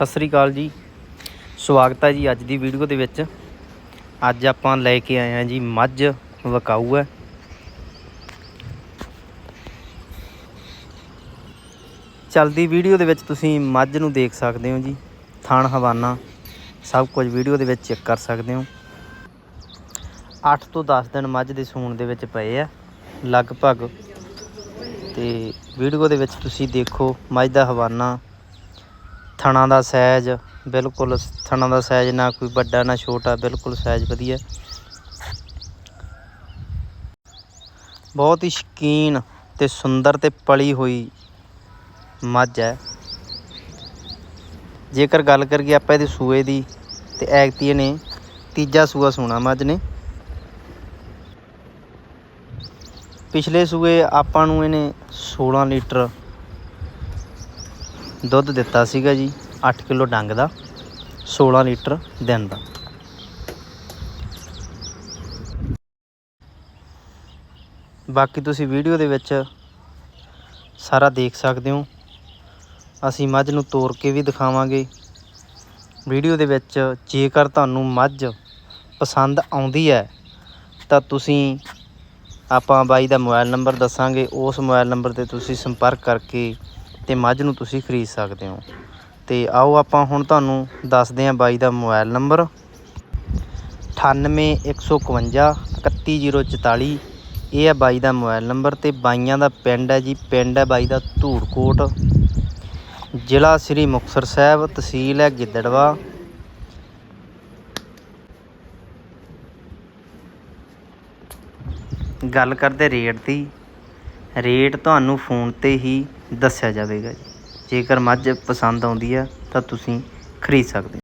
ਸਤਿ ਸ੍ਰੀ ਅਕਾਲ ਜੀ। ਸਵਾਗਤ ਹੈ ਜੀ ਅੱਜ ਦੀ ਵੀਡੀਓ ਦੇ ਵਿੱਚ। ਅੱਜ ਆਪਾਂ ਲੈ ਕੇ ਆਏ ਹਾਂ ਜੀ ਮੱਝ ਵਕਾਊ ਹੈ। ਚਲਦੀ ਵੀਡੀਓ ਦੇ ਵਿੱਚ ਤੁਸੀਂ ਮੱਝ ਨੂੰ ਦੇਖ ਸਕਦੇ ਹੋ ਜੀ। ਥਣ, ਹਵਾਨਾ, ਸਭ ਕੁਝ ਵੀਡੀਓ ਦੇ ਵਿੱਚ ਚੈੱਕ ਕਰ ਸਕਦੇ ਹੋ। 8 ਤੋਂ 10 ਦਿਨ ਮੱਝ ਦੇ ਸੂਣ ਦੇ ਵਿੱਚ ਪਏ ਆ, ਲਗਭਗ। ਤੇ ਵੀਡੀਓ ਦੇ ਵਿੱਚ ਤੁਸੀਂ ਦੇਖੋ ਮੱਝ ਦਾ ਹਵਾਨਾ ਥਣਾ ਦਾ ਸਾਈਜ਼ ਬਿਲਕੁਲ ਥਣਾ ਦਾ ਸਾਈਜ਼ ਨਾ ਕੋਈ ਵੱਡਾ, ਨਾ ਛੋਟਾ, ਬਿਲਕੁਲ ਸਾਈਜ਼ ਵਧੀਆ। ਬਹੁਤ ਹੀ ਸ਼ਕੀਨ ਤੇ ਸੁੰਦਰ ਤੇ ਪਲੀ ਹੋਈ ਮੱਝ ਹੈ। ਜੇਕਰ ਗੱਲ ਕਰੀਏ ਆਪਾਂ ਇਹਦੇ ਸੂਏ ਦੀ ਤੇ ਐਗਤੀ ਨੇ ਤੀਜਾ ਸੂਆ ਸੂਣਾ ਮੱਝ ਨੇ। ਪਿਛਲੇ ਸੂਏ ਆਪਾਂ ਨੂੰ ਇਹਨੇ 16 ਲੀਟਰ ਦੁੱਧ ਦਿੱਤਾ ਸੀਗਾ ਜੀ 8 ਕਿਲੋ ਡੰਗ ਦਾ 16 ਲੀਟਰ ਦਿਨ ਦਾ। ਬਾਕੀ ਤੁਸੀਂ ਵੀਡੀਓ ਦੇ ਵਿੱਚ ਸਾਰਾ ਦੇਖ ਸਕਦੇ ਹੋ। ਅਸੀਂ ਮੱਝ ਨੂੰ ਤੋੜ ਕੇ ਵੀ ਦਿਖਾਵਾਂਗੇ। ਵੀਡੀਓ ਦੇ ਵਿੱਚ ਜੇਕਰ ਤੁਹਾਨੂੰ ਮੱਝ ਪਸੰਦ ਆਉਂਦੀ ਹੈ, ਤਾਂ ਤੁਸੀਂ ਆਪਾਂ ਬਾਈ ਦਾ ਮੋਬਾਈਲ ਨੰਬਰ ਦੱਸਾਂਗੇ। ਉਸ ਮੋਬਾਈਲ ਨੰਬਰ ਤੇ ਤੁਸੀਂ ਸੰਪਰਕ ਕਰਕੇ ਤੇ ਮੱਝ ਨੂੰ ਤੁਸੀਂ ਖਰੀਦ ਸਕਦੇ ਹੋ। ਤੇ ਆਓ ਆਪਾਂ ਹੁਣ ਤੁਹਾਨੂੰ ਦੱਸਦੇ ਹਾਂ ਬਾਈ ਦਾ ਮੋਬਾਈਲ ਨੰਬਰ। 98151 31044 ਇਹ ਹੈ ਬਾਈ ਦਾ ਮੋਬਾਈਲ ਨੰਬਰ ਤੇ ਬਾਈਆਂ ਦਾ ਪਿੰਡ ਹੈ ਜੀ। ਪਿੰਡ ਹੈ ਬਾਈ ਦਾ ਧੂੜਕੋਟ। ਜ਼ਿਲ੍ਹਾ ਸ੍ਰੀ ਮੁਕਤਸਰ ਸਾਹਿਬ, ਤਹਿਸੀਲ ਹੈ ਗਿੱਦੜਵਾ। ਗੱਲ ਕਰਦੇ ਰੇਟ ਦੀ। ਰੇਟ ਤੁਹਾਨੂੰ ਫੋਨ ਤੇ ਹੀ ਦੱਸਿਆ ਜਾਵੇਗਾ ਜੀ। ਜੇਕਰ ਮੱਝ ਪਸੰਦ ਆਉਂਦੀ ਆ, ਤਾਂ ਤੁਸੀਂ ਖਰੀਦ ਸਕਦੇ